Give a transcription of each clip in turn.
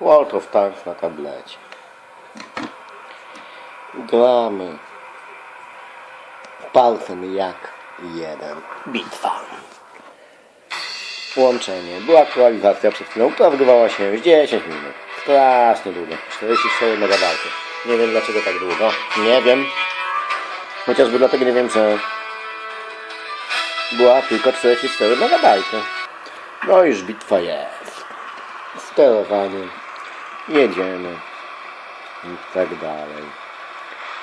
World of Tanks na tablecie. Gramy. Palcem jak jeden. Bitwa. Łączenie. Była aktualizacja przed chwilą. Uprawdowała się 10 minut. Strasznie długo. 44 MB. Nie wiem dlaczego tak długo. Nie wiem. Chociażby dlatego nie wiem, że była tylko 44 MB. No już bitwa jest. Sterowanie. Jedziemy. I tak dalej.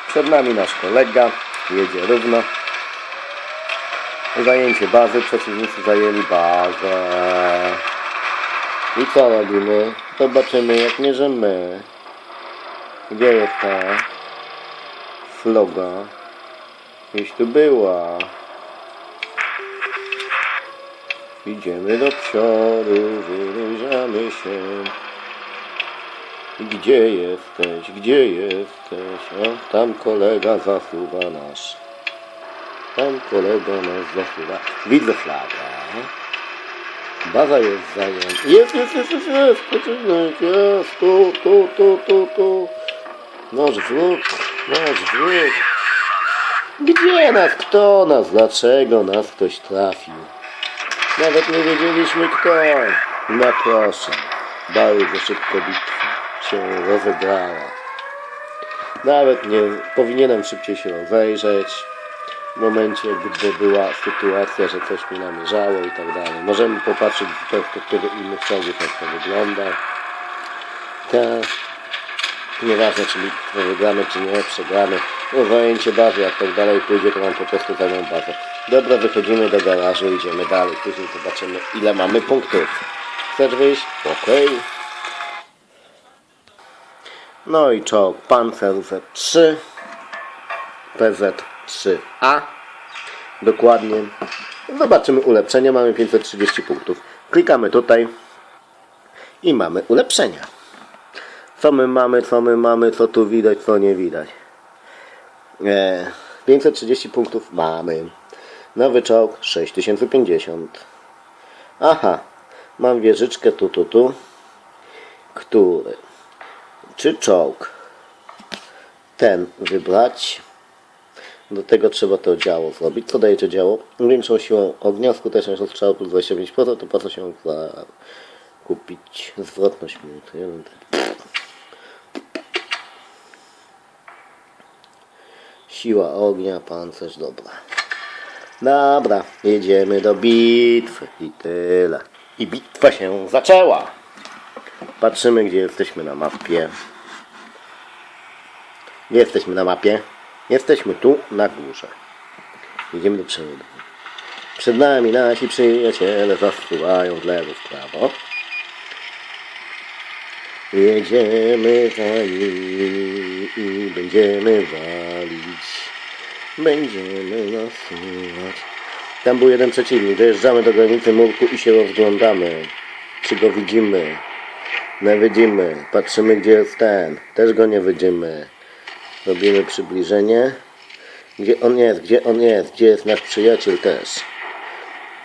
Przed nami nasz kolega. Jedzie równo. Zajęcie bazy. Przeciwnicy zajęli bazę. I co robimy? Zobaczymy jak mierzymy. Gdzie jest ta floga? Gdzieś tu była. Idziemy do przodu, wyrażamy się. Gdzie jesteś? Gdzie jesteś? O, tam kolega zasuwa nasz. Tam kolega nas zasuwa. Widzę flagę. Baza jest zajęta. Jest, jest, jest, jest, jest. Przeciwnik jest. Tu, tu, tu, tu, tu. Nasz wróg. Nasz wróg. Gdzie nas? Kto nas? Dlaczego nas ktoś trafił? Nawet nie wiedzieliśmy kto. No proszę. Bardzo szybko bitwa się rozegrała. Nawet nie powinienem szybciej się rozejrzeć. W momencie, gdy była sytuacja, że coś mi namierzało i tak dalej. Możemy popatrzeć z perspektywy innych czołgów, jak to wygląda. Tak. Nieważne, czy wygramy, czy nie, przegramy. No, zajęcie bazy, jak tak dalej pójdzie, to mam po prostu zajmą bazę. Dobra, wychodzimy do garażu, idziemy dalej. Później zobaczymy, ile mamy punktów. Chcesz wyjść? Okej. No i czołg Panzer Z3 PZ3A Dokładnie. Zobaczymy ulepszenia, mamy 530 punktów. Klikamy tutaj I mamy ulepszenia. Co my mamy, co my mamy, co tu widać, co nie widać? E, 530 punktów mamy. Nowy czołg 6050 Aha Mam wieżyczkę tu, tu, tu. Który czy czołg ten wybrać. Do tego trzeba to działo zrobić. Co daje to działo? Większą siłą ognia, skuteczność ostrzału plus 25%, to po co się za... kupić zwrotność minuty. Jeden Siła ognia, pancerz, dobra. Dobra, jedziemy do bitwy i tyle. I bitwa się zaczęła. Patrzymy, gdzie jesteśmy na mapie. Gdzie jesteśmy na mapie? Jesteśmy tu, na górze. Idziemy do przodu. Przed nami nasi przyjaciele zasuwają w lewo, w prawo. Jedziemy za nimi i będziemy walić. Będziemy nasuwać. Tam był jeden przeciwnik. Dojeżdżamy do granicy murku i się rozglądamy. Czy go widzimy? Nie widzimy. Patrzymy, gdzie jest ten. Też go nie widzimy. Robimy przybliżenie. Gdzie on jest? Gdzie on jest? Gdzie jest nasz przyjaciel też?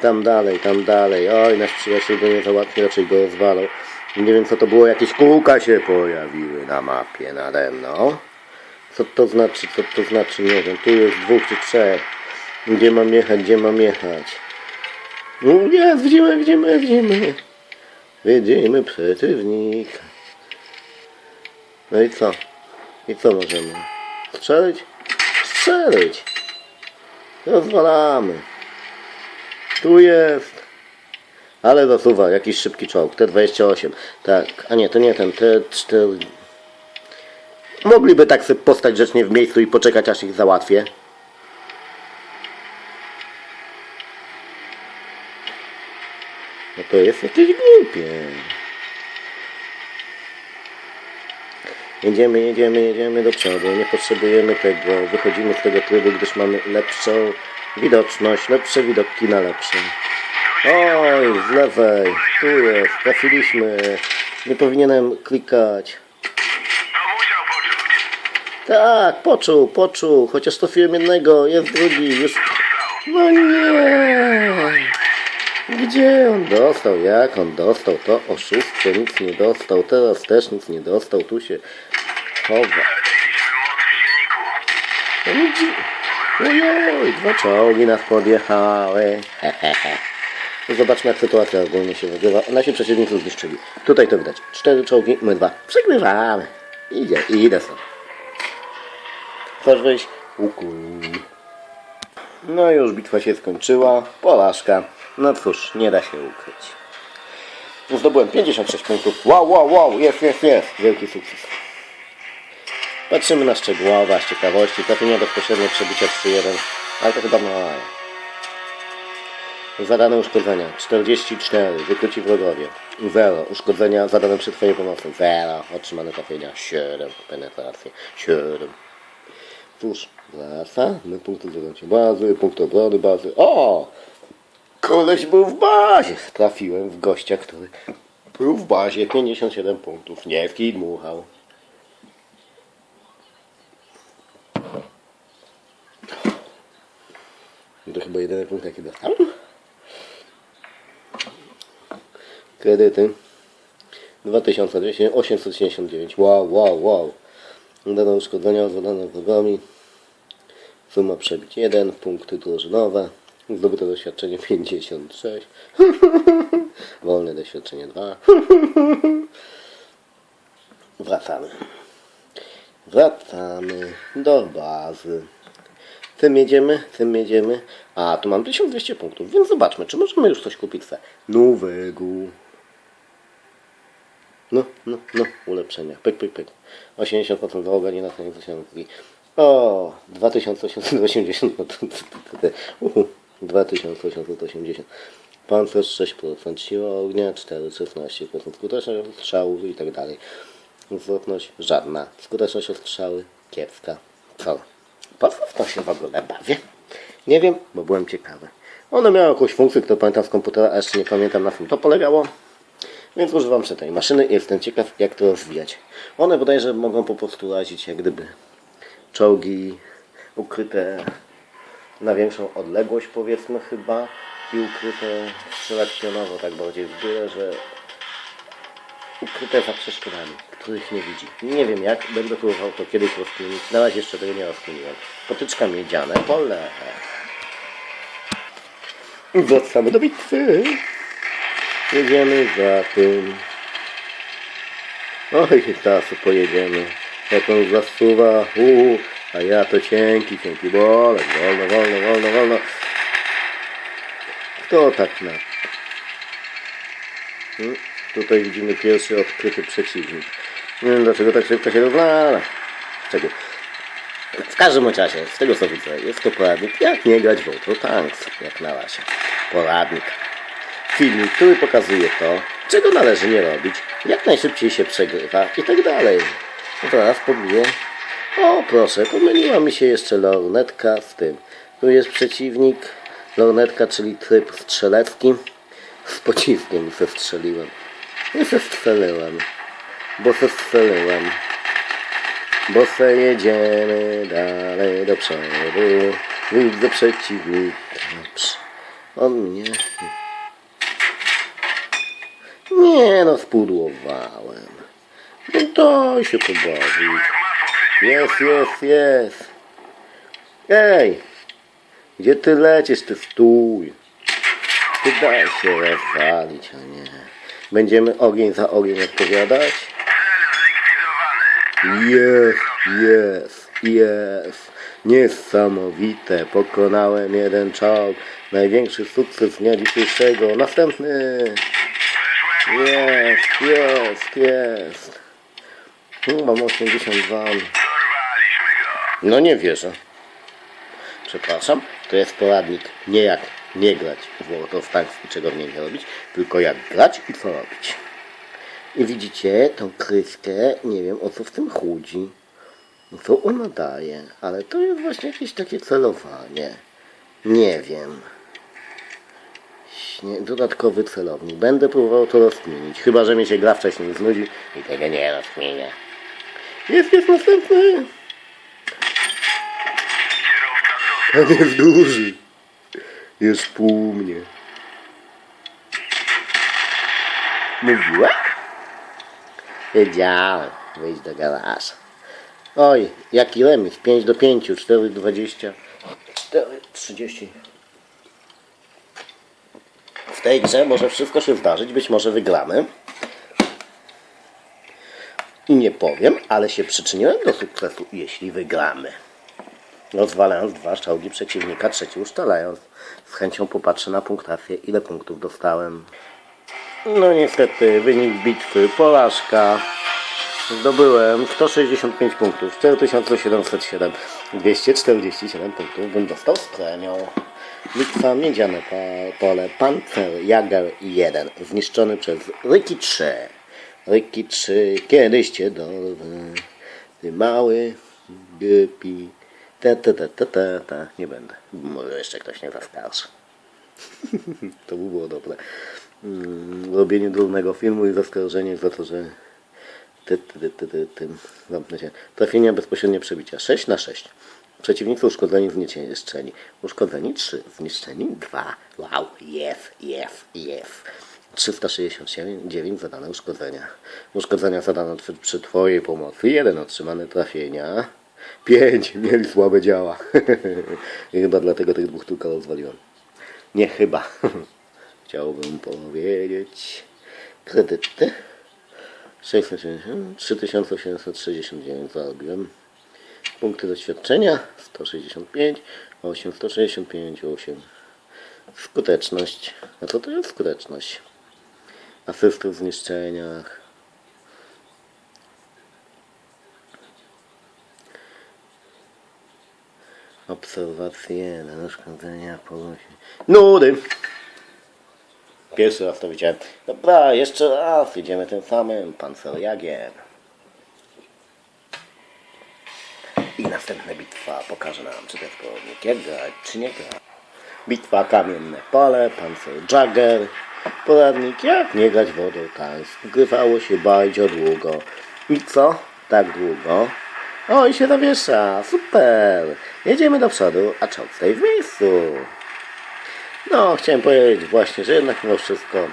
Tam dalej, tam dalej. Oj, nasz przyjaciel go nie załatwi, raczej go rozwalał. Nie wiem, co to było. Jakieś kółka się pojawiły na mapie nade mną. Co to znaczy? Co to znaczy? Nie wiem. Tu jest dwóch czy trzech. Gdzie mam jechać? Gdzie mam jechać? No, jest, widzimy, widzimy, widzimy. Widzimy przeciwnika. No i co? I co możemy? Strzelić? Strzelić! Rozwalamy. Tu jest. Ale zasuwa, jakiś szybki czołg. T28. Tak, a nie, to nie ten. T4. Mogliby tak sobie postać grzecznie w miejscu i poczekać, aż ich załatwię. To jest jakieś głupie. Jedziemy, jedziemy, jedziemy do przodu. Nie potrzebujemy tego. Wychodzimy z tego trybu, gdyż mamy lepszą widoczność, lepsze widoki na lepszym. Oj, z lewej. Tu jest. Trafiliśmy. Nie powinienem klikać. To. Tak, poczuł, poczuł. Chociaż trafiłem jednego, jest drugi. Już... No nie. Gdzie on dostał? Jak on dostał? To oszustwo nic nie dostał. Teraz też nic nie dostał. Tu się chowa. No? Ojoj, dwa czołgi nas podjechały. Zobaczmy jak sytuacja ogólnie się wygrywa. Nasi przeciwnicy zniszczyli. Tutaj to widać. Cztery czołgi, my dwa. Przegrywamy. Idzie, idę sobie. Chcesz wyjść? Ukuj. No już bitwa się skończyła. Porażka. No cóż, nie da się ukryć. Zdobyłem 56 punktów. Wow, wow, wow, jest, jest, jest. Wielki sukces. Patrzymy na szczegółowa, z ciekawości. Trafienia bezpośrednie przebicia 3-1. Ale to chyba mało. Zadane uszkodzenia 44, wykryci wrogowie 0, uszkodzenia zadane przy Twojej pomocy 0, otrzymane trafienia 7, penetracje 7. Cóż, wracamy punkty zajęcia bazy, punkty obrony bazy. O! Koleś był w bazie. Trafiłem w gościa, który był w bazie. 57 punktów. Nie w kij dmuchał. To chyba jedyny punkt, jaki dostałem. Kredyty. 2200, 879. Wow, wow, wow. Dane uszkodzenia zadane wrogami. Suma przebić 1, punkty drużynowe. Zdobyte doświadczenie 56. Wolne doświadczenie 2. Wracamy. Wracamy do bazy. Tym jedziemy, tym jedziemy. A, tu mam 1200 punktów, więc zobaczmy, czy możemy już coś kupić se nowego. No, no, no, ulepszenia. Pyk, pyk, pyk. 80% załoga, nie na koniec zasięgi. O, 2880. No to, to, to, to, uhu, 2880. Pancerz 6%, siła ognia 4, 16%, skuteczność strzałów i tak dalej. Zwrotność żadna. Skuteczność ostrzały kiepska. Co? Po co to się w ogóle bawię? Nie wiem, bo byłem ciekawy. One miały jakąś funkcję, którą pamiętam z komputera, a jeszcze nie pamiętam na czym to polegało. Więc używam się tej maszyny i jestem ciekaw, jak to rozwijać. One bodajże mogą po prostu razić jak gdyby czołgi ukryte na większą odległość, powiedzmy chyba, i ukryte strzelać pionowo, tak bardziej w górę, że ukryte za przeszkodami, których nie widzi. Nie wiem jak, będę próbował to kiedyś rozkminić. Na razie jeszcze tego nie rozkminiłem. Potyczka miedziane, pole. Wracamy do bitwy. Jedziemy za tym. Oj, teraz pojedziemy. Jak on zasuwa, uu, a ja to cienki, cienki bolek. Wolno, wolno, wolno, wolno. Kto tak na... Hmm? Tutaj widzimy pierwszy odkryty przeciwnik. Nie wiem dlaczego tak szybko się rozwala. Czego? W każdym razie, z tego co widzę, jest to poradnik jak nie grać w Auto Tanks, jak na razie. Poradnik. Filmik, który pokazuje to, czego należy nie robić, jak najszybciej się przegrywa i tak dalej. Zaraz pobiję. O proszę, pomyliła mi się jeszcze lornetka z tym. Tu jest przeciwnik. Lornetka, czyli tryb strzelecki. Z pociskiem se strzeliłem. I se strzeliłem. Bo se strzeliłem. Bo se jedziemy dalej do przodu. Widzę przeciwnika. On mnie. Nie no, spudłowałem. No daj się pobawić. Jest, jest, jest. Ej! Gdzie ty lecisz, ty stój. Ty daj się rozwalić, a nie. Będziemy ogień za ogień odpowiadać? Jest, jest, jest. Niesamowite. Pokonałem jeden czołg. Największy sukces dnia dzisiejszego. Następny. Jest, jest, jest. Tu mam 82. No nie wierzę. Przepraszam, to jest poradnik nie jak nie grać w World of Tanks i czego w niej nie robić, tylko jak grać i co robić. I widzicie tą kryskę, nie wiem o co w tym chodzi. No co ona daje, ale to jest właśnie jakieś takie celowanie. Nie wiem. Dodatkowy celownik. Będę próbował to rozkminić. Chyba, że mi się gra wcześniej znudzi i tego nie rozkminię. Jest, jest następny. Został. Ten jest duży. Jest pół mnie. Mówiłem? Wiedziałem. Wyjdź do garaża. Oj, jaki remis? 5 do 5, 4 do 20, 4, 30. W tej grze może wszystko się zdarzyć, być może wygramy. I nie powiem, ale się przyczyniłem do sukcesu, jeśli wygramy. Rozwalając dwa czołgi przeciwnika, trzeci uszczelając. Z chęcią popatrzę na punktację, ile punktów dostałem. No niestety, wynik bitwy, porażka. Zdobyłem 165 punktów, 4707, 247 punktów bym dostał z premią. Bitwa Miedziane Pole, Panzer Jager 1, zniszczony przez Ryki 3. Ryki 3, kiedyś cię dorwę, ty mały, głupi. Te, te, te, te, te, te. Nie będę, może jeszcze ktoś nie zaskarży. to by było dobre. Mm, robienie durnego filmu i zaskarżenie za to, że ty, ty, ty, ty, ty. Zamknę się. Trafienia bezpośrednie przebicia 6 na 6. Przeciwnicy uszkodzeni, zniszczeni. Uszkodzeni 3, zniszczeni 2. Wow, jest, jest, jest. 369 zadane uszkodzenia. Uszkodzenia zadane przy, przy Twojej pomocy. 1 otrzymane trafienia. 5 mieli słabe działa. I chyba dlatego tych dwóch tylko rozwaliłem. Nie chyba. Chciałbym powiedzieć. Kredyty. 660, 3869 zarobiłem. Punkty doświadczenia 165, 8, 165, 8. Skuteczność. A co to jest skuteczność? Asysty w zniszczeniach. Obserwacje, uszkodzenia, polusie. Nudy! Pierwszy raz to widziałem. Dobra, jeszcze raz. Jedziemy tym samym. Pancerjagiem. I następna bitwa pokaże nam, czy ten jak grać, czy nie grać. Bitwa Kamienne Pole, Panzer Jagger. Poradnik jak nie grać wodą tanks. Grywało się bardzo długo. I co? Tak długo? O, i się zawiesza. Super. Jedziemy do przodu, a czołg stoi w miejscu. No, chciałem powiedzieć właśnie, że jednak mimo wszystko,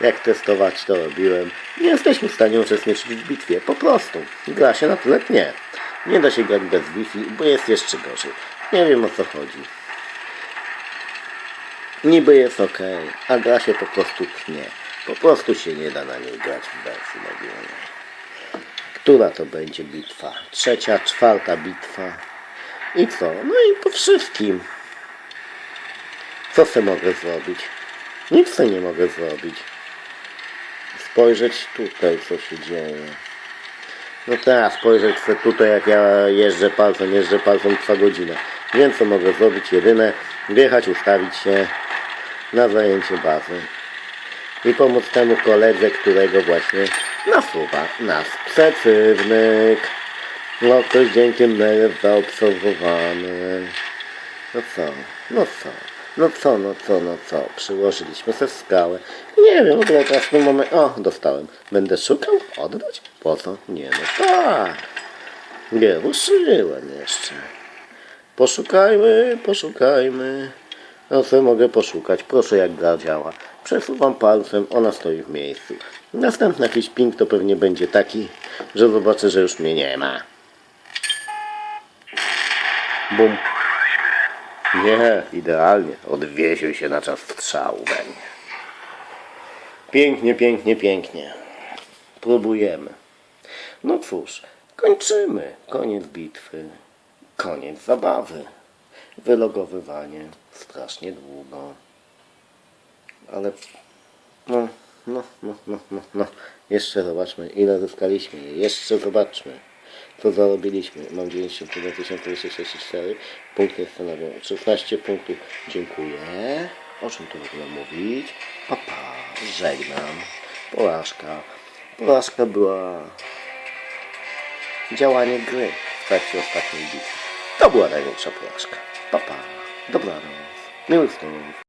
jak testować to robiłem, nie jesteśmy w stanie uczestniczyć w bitwie. Po prostu. Gra się na tyle nie. Nie da się grać bez Wi-Fi, bo jest jeszcze gorzej. Nie wiem o co chodzi. Niby jest ok, a gra się po prostu tnie. Po prostu się nie da na niej grać wersji mobilnej. Która to będzie bitwa? Trzecia, czwarta bitwa. I co? No i po wszystkim. Co se mogę zrobić? Nic se nie mogę zrobić. Spojrzeć tutaj, co się dzieje. No teraz spojrzeć sobie tutaj, jak ja jeżdżę palcem, jeżdżę palcem trwa godzina. Wiem, co mogę zrobić. Jedyne, wjechać, ustawić się na zajęcie bazy. I pomóc temu koledze, którego właśnie nasuwa nas przeciwnik. No, ktoś dzięki mnie jest zaobserwowany. No co, no co, no co, no co, no co, przyłożyliśmy se skałę. Nie wiem, w ogóle teraz w tym momencie, o, dostałem. Będę szukał? Oddać? Po co? Nie, no tak. Nie, ruszyłem jeszcze. Poszukajmy, poszukajmy. No co mogę poszukać? Proszę jak gra działa. Przesuwam palcem, ona stoi w miejscu. Następny jakiś ping to pewnie będzie taki, że zobaczę, że już mnie nie ma. Bum. Nie, idealnie. Odwiesił się na czas strzału we mnie. Pięknie, pięknie, pięknie. Próbujemy. No cóż, kończymy. Koniec bitwy. Koniec zabawy. Wylogowywanie. Strasznie długo. Ale no, no, no, no, no. Jeszcze zobaczmy, ile zyskaliśmy. Jeszcze zobaczmy, co zarobiliśmy. Mam 91 264. Punkty stanowią 16 punktów. Dziękuję. O czym tu w ogóle mówić? Papa, żegnam. Porażka. Porażka była działanie gry w trakcie ostatniej bitwy. To była największa porażka. Papa, dobranoc. Miłych snów.